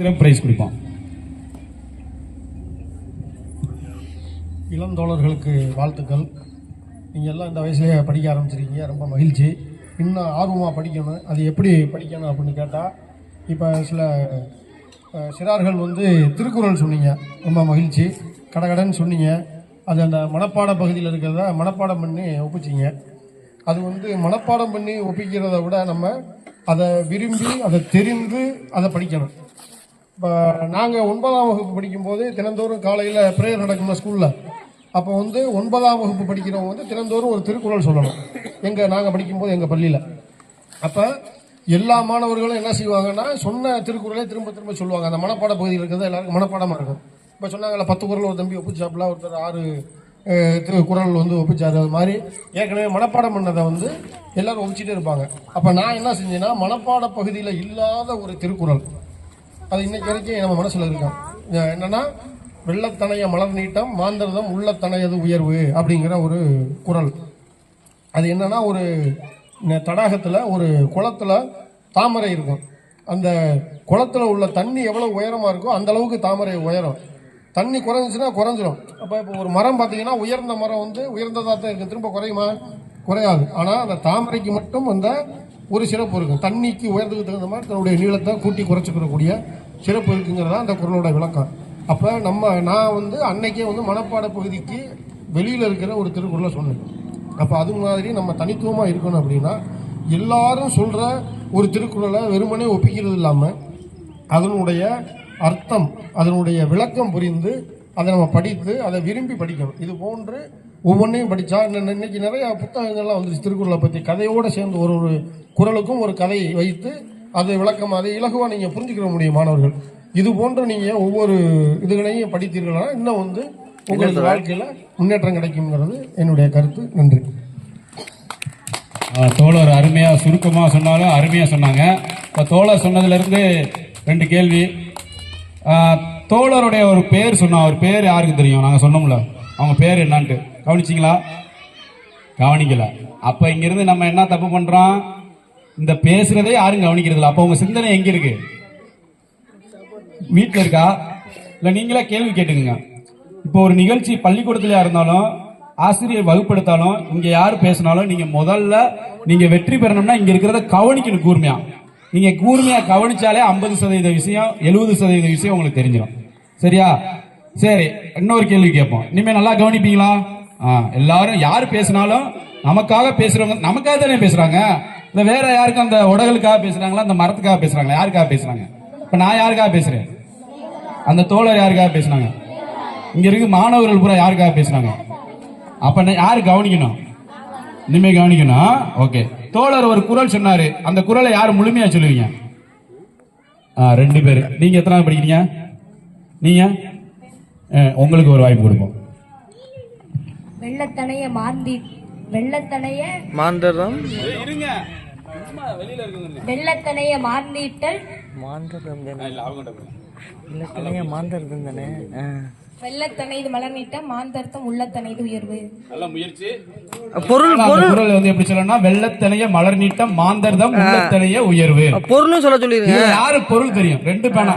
சிறப்பு பிரைஸ் கொடுப்போம் இளம் தோழர்களுக்கு வாழ்த்துக்கள். நீங்கள் எல்லாம் இந்த வயசுலேயே படிக்க ஆரம்பிச்சிருக்கீங்க. ரொம்ப மகிழ்ச்சி. இன்னும் ஆர்வமாக படிக்கணும். அது எப்படி படிக்கணும் அப்படின்னு கேட்டால் இப்போ சில சிறார்கள் வந்து திருக்குறள் சொன்னீங்க. ரொம்ப மகிழ்ச்சி. கடகடன்னு சொன்னீங்க. அது அந்த மனப்பாட பகுதியில் இருக்கிறத மனப்பாடம் பண்ணி ஒப்பிச்சிங்க. அது வந்து மனப்பாடம் பண்ணி ஒப்பிக்கிறத விட நம்ம அதை விரும்பி அதை தெரிந்து அதை படிக்கணும். இப்போ நாங்கள் ஒன்பதாம் வகுப்பு படிக்கும்போது தினந்தோறும் காலையில் ப்ரேயர் நடக்கும்ல ஸ்கூலில் அப்போ வந்து ஒன்பதாம் வகுப்பு படிக்கிறவங்க வந்து தினந்தோறும் ஒரு திருக்குறள் சொல்லணும். எங்கள் நாங்கள் படிக்கும்போது எங்கள் பள்ளியில். அப்போ எல்லா மாணவர்களும் என்ன செய்வாங்கன்னா சொன்ன திருக்குறளே திரும்ப திரும்ப சொல்லுவாங்க. அந்த மனப்பாட பகுதியில் இருக்கிறது எல்லாருக்கும் மனப்பாடமாக இருக்கும். இப்போ சொன்னாங்கல்ல பத்து குரல் ஒரு தம்பி ஒப்பிச்சாப்புல ஒருத்தர் ஆறு திரு குரல் வந்து ஒப்பிச்சாரு. அது மாதிரி ஏற்கனவே மனப்பாடம் பண்ணதை வந்து எல்லாரும் ஒப்பிச்சிட்டே இருப்பாங்க. அப்போ நான் என்ன செஞ்சேன்னா மனப்பாட பகுதியில் இல்லாத ஒரு திருக்குறள். அது இன்னைக்கு வரைக்கும் நம்ம மனசுல இருக்கும். என்னன்னா வெள்ளத்தனைய மலர் நீட்டம் மாந்திரதம் உள்ளத்தனையது உயர்வு அப்படிங்கிற ஒரு குரல். அது என்னன்னா ஒரு தடாகத்தில் தடாகத்துல ஒரு குளத்துல தாமரை இருக்கும். அந்த குளத்துல உள்ள தண்ணி எவ்வளவு உயரமா இருக்கோ அந்த அளவுக்கு தாமரை உயரம். தண்ணி குறைஞ்சுச்சுன்னா குறைஞ்சிரும். அப்போ இப்போ ஒரு மரம் பார்த்தீங்கன்னா உயர்ந்த மரம் வந்து உயர்ந்ததாக தான் இருக்கு. திரும்ப குறையுமா? குறையாது. ஆனால் அந்த தாமரைக்கு மட்டும் அந்த ஒரு சிறப்பு இருக்கும். தண்ணிக்கு உயர்ந்ததுக்கு தகுந்த மாதிரி தன்னுடைய நீளத்தை கூட்டி குறைச்சிக்கிறக்கூடிய சிறப்பு இருக்குங்கிறதா அந்த குரலோட விளக்கம். அப்போ நம்ம நான் வந்து அன்னைக்கே வந்து மனப்பாட பகுதிக்கு வெளியில் இருக்கிற ஒரு திருக்குறளை சொன்னேன். அப்போ அது மாதிரி நம்ம தனித்துவமாக இருக்கணும் அப்படின்னா எல்லாரும் சொல்கிற ஒரு திருக்குறளை வெறுமனே ஒப்பிக்கிறது இல்லாமல் அதனுடைய அர்த்தம் அதனுடைய விளக்கம் புரிந்து அதை நம்ம படித்து அதை விரும்பி படிக்கணும். இது போன்று ஒவ்வொன்றையும் படித்தா இன்னைக்கு நிறைய புத்தகங்கள்லாம் வந்துருச்சு. திருக்குறளை பற்றி கதையோடு சேர்ந்து ஒரு ஒரு குறளுக்கும் ஒரு கதை வைத்து அதை விளக்கம் அதை இலகுவாக நீங்கள் புரிஞ்சுக்கிற முடியும் மாணவர்கள். இது போன்று நீங்கள் ஒவ்வொரு இதுகளையும் படித்தீர்கள்னா இன்னும் வந்து உங்களுக்கு வாழ்க்கையில் முன்னேற்றம் கிடைக்குங்கிறது என்னுடைய கருத்து. நன்றி. தோழர் அருமையாக சுருக்கமாக சொன்னாலும் அருமையாக சொன்னாங்க. இப்போ தோழர் சொன்னதுலேருந்து ரெண்டு கேள்வி. தோழருடைய ஒரு பேர் சொன்னா அவர் பேர் யாருக்கு தெரியும்? நாங்கள் சொன்னோம்ல. அவங்க பேர் என்னன்ட்டு. கவனிச்சிங்களா? கவனிக்கல. அப்போ இங்கிருந்து நம்ம என்ன தப்பு பண்ணுறோம் இந்த பேசுறதே யாரும் கவனிக்கிறதில்ல. அப்போ உங்க சிந்தனை எங்கே இருக்கு? வீட்டில் இருக்கா? இல்லை நீங்களே கேள்வி கேட்டுக்குங்க. இப்போ ஒரு நிகழ்ச்சி பள்ளிக்கூடத்துலயா இருந்தாலும் ஆசிரியர் வகுப்படுத்தாலும் இங்க யார் பேசினாலும் நீங்க முதல்ல நீங்க வெற்றி பெறணும்னா இங்க இருக்கிறத கவனிக்கணும் கூர்மையா. நீங்க கூர்மையா கவனிச்சாலே ஐம்பது சதவீத விஷயம் எழுபது சதவீத விஷயம் உங்களுக்கு தெரிஞ்சிடும் சரியா? சரி இன்னொரு கேள்வி கேட்போம். இனிமே நல்லா கவனிப்பீங்களா? எல்லாரும் யார் பேசினாலும் நமக்காக பேசுறவங்க நமக்காக தானே பேசுறாங்க? இல்ல வேற யாருக்கும் அந்த உடலுக்காக பேசுறாங்களா? அந்த மரத்துக்காக பேசுறாங்களா? யாருக்காக பேசுறாங்க? இப்ப நான் யாருக்காக பேசுறேன்? அந்த தோழர் யாருக்காக பேசுனாங்க? இங்க இருக்கு மாணவர்கள் பூரா யாருக்காக பேசுறாங்க? அப்ப நான் யாரு கவனிக்கணும்? இனிமே கவனிக்கணும் ஓகே தோழர் ஒரு குரல் சொன்னாரு. அந்த குரலை யார் முழுமையா சொல்லுவீங்க? ஆ, ரெண்டு பேர். நீங்க எத்தனாவது படிக்கிறீங்க? நீங்க? ஆ, உங்களுக்கு ஒரு வாய்ப்பு கொடுப்போம். வெள்ளத்தனைய மாந்தி வெள்ளத்தனைய மாந்தரம் இருங்க. வெள்ளத்தனைய மார்ந்தீட்டல் மாந்தரம் தானே? இல்லத்தனையா மாந்தரம் தானே. வெள்ளத்தனைது மலர்நீட்ட மாந்தர்த்தம் உள்ளத்தனைது உயர்வு. நல்ல முயற்சி. பொருள் பொருள். குரல் வந்து எப்படி சொல்லணும்னா வெள்ளத்தனைய மலர் நீட்டம் மாந்தர்தம் உள்ளத்தனைய உயர்வு. பொருளும் சொல்ல சொல்லிருங்க இதுல யாரு பொருள் தெரியும்? ரெண்டு பேனா.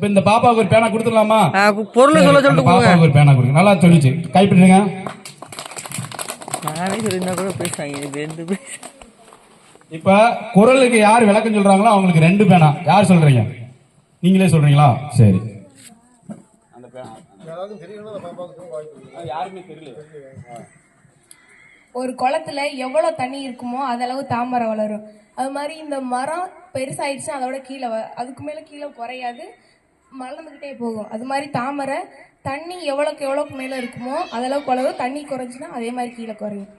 இப்ப இந்த பாப்பாவுக்கு ஒரு பேனா கொடுத்துடலாமா? ஆ, பொருளும் சொல்ல அந்த சொல்லிட்டு பாப்பாவுக்கு ஒரு பேனா கொடுங்க. நல்லா சொல்லிச்சு. கைப்பிடுங்க நானே சொல்லியிருந்தா கூட பேசுவாங்க. இது ரெண்டு பேர். இப்ப குரலுக்கு யார் விளக்கம் சொல்றாங்களோ அவங்களுக்கு ரெண்டு பேனா. யார் சொல்றீங்க? நீங்களே சொல்றீங்களா? சரி. யாருமே தெரியல. ஒரு குளத்துல எவ்வளவு தண்ணி இருக்குமோ அதளவு தாமரை வளரும். அது மாதிரி இந்த மரம் பெருசாயிடுச்சுன்னா அதோட கீழே வ- அதுக்கு மேல கீழே குறையாது. மலர்ந்துக்கிட்டே போகும். அது மாதிரி தாமரை தண்ணி எவ்வளோக்கு எவ்வளோக்கு மேல இருக்குமோ அதளவுக்கு அளவு தண்ணி குறைஞ்சுன்னா அதே மாதிரி கீழே குறையும்.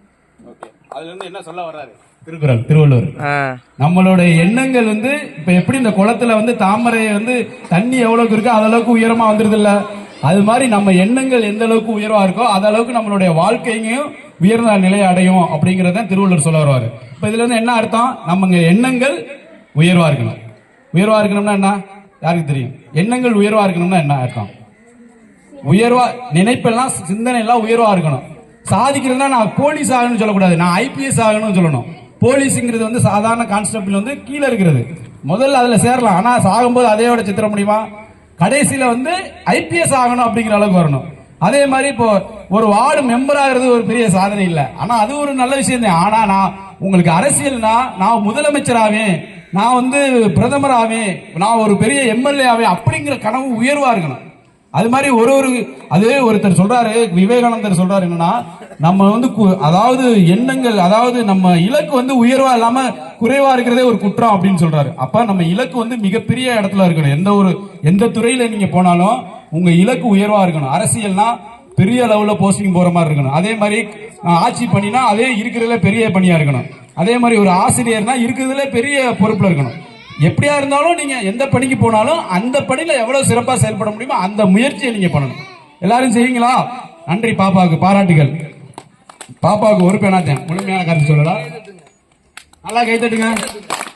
அதுல இருந்து என்ன சொல்ல வர்றாரு? திருக்குறள் திருவள்ளுவர். நம்மளுடைய எண்ணங்கள் வந்து இப்ப எப்படி இந்த குளத்துல வந்து தாமரை வந்து தண்ணி எவ்வளவுக்கு இருக்கோ அது அளவுக்கு உயரமா வந்துருது இல்ல அது மாதிரி நம்ம எண்ணங்கள் எந்த அளவுக்கு உயர்வா இருக்கோ அது அளவுக்கு நம்மளுடைய வாழ்க்கையும் உயர்ந்த நிலையை அடையும் அப்படிங்கறத திருவள்ளுவர் சொல்ல வருவாரு. இப்ப இதுல இருந்து என்ன அர்த்தம்? நம்ம எண்ணங்கள் உயர்வா இருக்கணும். உயர்வா இருக்கணும்னா என்ன? யாருக்கு தெரியும்? எண்ணங்கள் உயர்வா இருக்கணும்னா என்ன அர்த்தம்? உயர்வா நினைப்பெல்லாம் சிந்தனை எல்லாம் உயர்வா இருக்கணும். சாதிக்கிறதுனா நான் போலீஸ் ஆகணும்னு சொல்லக்கூடாது. நான் ஐபிஎஸ் ஆகணும்னு சொல்லணும். போலீஸுங்கிறது வந்து சாதாரண கான்ஸ்டபிள் வந்து கீழே இருக்கிறது. முதல்ல அதில் சேரலாம். ஆனால் சாகும்போது அதையோட சித்திர முடியுமா? கடைசியில் வந்து ஐபிஎஸ் ஆகணும் அப்படிங்கிற அளவுக்கு வரணும். அதே மாதிரி இப்போ ஒரு வார்டு மெம்பர் ஆகிறது ஒரு பெரிய சாதனை இல்லை. ஆனால் அது ஒரு நல்ல விஷயம் தான் ஆனால் நான் உங்களுக்கு அரசியல்னா நான் முதலமைச்சராவேன். நான் வந்து பிரதமர் ஆவேன் நான் ஒரு பெரிய எம்எல்ஏ ஆவேன் அப்படிங்கிற கனவு உயர்வா இருக்கணும். அது மாதிரி ஒரு ஒரு அது ஒருத்தர் சொல்றாரு விவேகானந்தர் சொல்றாரு என்னன்னா நம்ம வந்து கு- அதாவது எண்ணங்கள் அதாவது நம்ம இலக்கு வந்து உயர்வா இல்லாம குறைவா இருக்கிறதே ஒரு குற்றம் அப்படின்னு சொல்றாரு. அப்ப நம்ம இலக்கு வந்து மிகப்பெரிய இடத்துல இருக்கணும். எந்த ஒரு எந்த துறையில நீங்க போனாலும் உங்க இலக்கு உயர்வா இருக்கணும். அரசியல்னா பெரிய லெவல்ல போஸ்டிங் போற மாதிரி இருக்கணும். அதே மாதிரி ஆட்சி பண்ணினா அதே இருக்கிறதுல பெரிய பணியா இருக்கணும். அதே மாதிரி ஒரு ஆசிரியர்னா இருக்கிறதுல பெரிய பொறுப்பில் இருக்கணும். எப்படியா இருந்தாலும் நீங்க எந்த பணிக்கு போனாலும் அந்த பணியில எவ்வளவு சிறப்பாக செயல்பட முடியுமோ அந்த முயற்சியை நீங்க பண்ணணும். எல்லாரும் செய்வீங்களா? நன்றி பாப்பாவுக்கு பாராட்டுகள். பாப்பாவுக்கு ஒரு பேனாத்தேன் முழுமையான கருத்து சொல்லலாம். நல்லா கை தட்டுங்க.